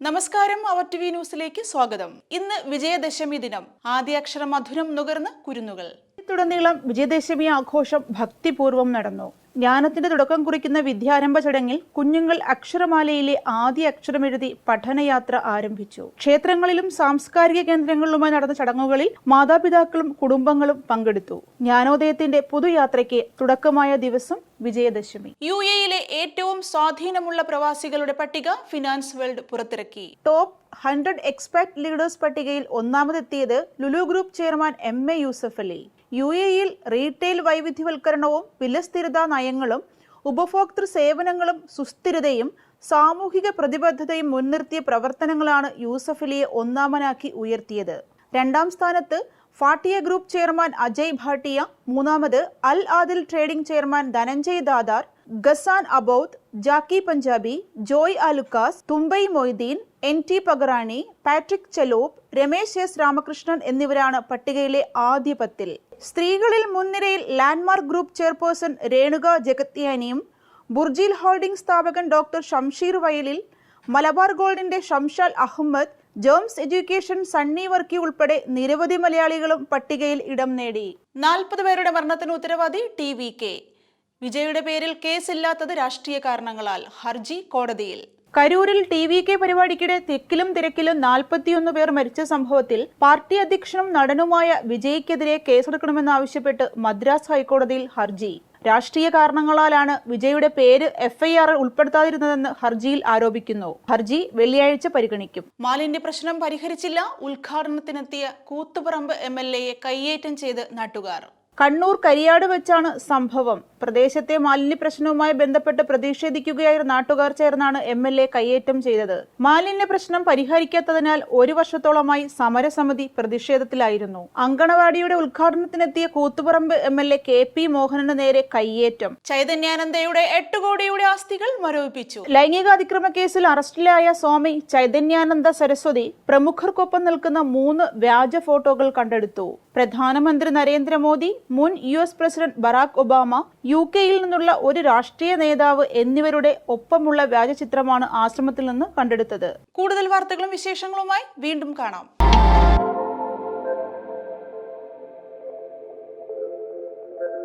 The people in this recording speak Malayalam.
നമസ്കാരം അവർ ടി വി ന്യൂസിലേക്ക് സ്വാഗതം. ഇന്ന് വിജയദശമി ദിനം. ആദ്യാക്ഷരം മധുരം നുകർന്ന് കുരുന്നുകൾ. തുടനീളം വിജയദശമി ആഘോഷം ഭക്തിപൂർവം നടന്നു. ജ്ഞാനത്തിന്റെ തുടക്കം കുറിക്കുന്ന വിദ്യാരംഭ ചടങ്ങിൽ കുഞ്ഞുങ്ങൾ അക്ഷരമാലയിലെ ആദ്യ അക്ഷരമെഴുതി പഠനയാത്ര ആരംഭിച്ചു. ക്ഷേത്രങ്ങളിലും സാംസ്കാരിക കേന്ദ്രങ്ങളിലുമായി നടന്ന ചടങ്ങുകളിൽ മാതാപിതാക്കളും കുടുംബങ്ങളും പങ്കെടുത്തു. ജ്ഞാനോദയത്തിന്റെ പുതുയാത്രയ്ക്ക് തുടക്കമായ ദിവസം വിജയദശമി. യു എയിലെ ഏറ്റവും സ്വാധീനമുള്ള പ്രവാസികളുടെ പട്ടിക ഫിനാൻസ് വേൾഡ് പുറത്തിറക്കി. ടോപ്പ് ഹൺഡ്രഡ് എക്സ്പെക്ട് ലീഡേഴ്സ് പട്ടികയിൽ ഒന്നാമതെത്തിയത് Lulu group chairman M A Yusuff Ali. U എയിൽ റീറ്റെയിൽ വൈവിധ്യവൽക്കരണവും വിലസ്ഥിരതാ നയങ്ങളും ഉപഭോക്തൃ സേവനങ്ങളും സുസ്ഥിരതയും സാമൂഹിക പ്രതിബദ്ധതയും മുൻനിർത്തിയ പ്രവർത്തനങ്ങളാണ് യൂസഫലിയെ ഒന്നാമനാക്കി ഉയർത്തിയത്. രണ്ടാം സ്ഥാനത്ത് ഫാട്ടിയ ഗ്രൂപ്പ് ചെയർമാൻ അജയ് ഭാട്ടിയ മൂന്നാമത് Al Adil trading chairman Dhananjay Datar Ghassan Aboud Jacky Panjabi Joy Alukkas Thumbay Moideen N T Pagarani Patrick Chalhoub Ramesh S Ramakrishnan എന്നിവരാണ് പട്ടികയിലെ ആദ്യ പത്തിൽ. സ്ത്രീകളിൽ മുൻനിരയിൽ ലാൻഡ്മാർക്ക് ഗ്രൂപ്പ് ചെയർപേഴ്സൺ രേണുക ജഗത്യാനിയും ബുർജിൽ ഹോൾഡിംഗ് സ്ഥാപകൻ ഡോക്ടർ ഷംഷീർ വയലിൽ മലബാർ ഗോൾഡിന്റെ ഷംഷാൽ അഹമ്മദ് ജേംസ് എഡ്യൂക്കേഷൻ സണ്ണി വർക്കി ഉൾപ്പെടെ നിരവധി മലയാളികളും പട്ടികയിൽ ഇടം നേടി. നാൽപ്പത് പേരുടെ മരണത്തിന് ഉത്തരവാദി ടി വി കെ. വിജയുടെ പേരിൽ കേസില്ലാത്തത് രാഷ്ട്രീയ കാരണങ്ങളാൽ ഹർജി കോടതിയിൽ. കരൂരിൽ ടി വി കെ പരിപാടിക്കിടെ തെക്കിലും തിരക്കിലും നാൽപ്പത്തിയൊന്ന് പേർ മരിച്ച സംഭവത്തിൽ പാർട്ടി അധ്യക്ഷനും നടനുമായ വിജയ്ക്കെതിരെ കേസെടുക്കണമെന്നാവശ്യപ്പെട്ട് മദ്രാസ് ഹൈക്കോടതിയിൽ ഹർജി. രാഷ്ട്രീയ കാരണങ്ങളാലാണ് വിജയുടെ പേര് എഫ്ഐആറിൽ ഉൾപ്പെടുത്താതിരുന്നതെന്ന് ഹർജിയിൽ ആരോപിക്കുന്നു. ഹർജി വെള്ളിയാഴ്ച പരിഗണിക്കും. മാലിന്യ പ്രശ്നം പരിഹരിച്ചില്ല. ഉദ്ഘാടനത്തിനെത്തിയ കൂത്തുപറമ്പ് എം എൽ എയെ കയ്യേറ്റം ചെയ്ത് നാട്ടുകാർ. കണ്ണൂർ കരിയാട് വെച്ചാണ് സംഭവം. പ്രദേശത്തെ മാലിന്യ പ്രശ്നവുമായി ബന്ധപ്പെട്ട് പ്രതിഷേധിക്കുകയായിരുന്ന നാട്ടുകാർ ചേർന്നാണ് എം എൽ എ കയ്യേറ്റം ചെയ്തത്. മാലിന്യ പ്രശ്നം പരിഹരിക്കാത്തതിനാൽ ഒരു വർഷത്തോളമായി സമരസമിതി പ്രതിഷേധത്തിലായിരുന്നു. അങ്കണവാടിയുടെ ഉദ്ഘാടനത്തിനെത്തിയ Koothuparamba M L A K P Mohanan നേരെ കയ്യേറ്റം. ചൈതന്യാനന്ദയുടെ എട്ട് കോടിയുടെ ആസ്തികൾ മരവിപ്പിച്ചു. ലൈംഗിക അതിക്രമ കേസിൽ അറസ്റ്റിലായ സ്വാമി ചൈതന്യാനന്ദ സരസ്വതി പ്രമുഖർക്കൊപ്പം നിൽക്കുന്ന മൂന്ന് വ്യാജ ഫോട്ടോകൾ കണ്ടെടുത്തു. പ്രധാനമന്ത്രി നരേന്ദ്രമോദി മുൻ U S president Barack Obama U കെയിൽ നിന്നുള്ള ഒരു രാഷ്ട്രീയ നേതാവ് എന്നിവരുടെ ഒപ്പമുള്ള വ്യാജചിത്രമാണ് ആശ്രമത്തിൽ നിന്ന് കണ്ടെടുത്തത്. കൂടുതൽ വാർത്തകളും വിശേഷങ്ങളുമായി വീണ്ടും കാണാം.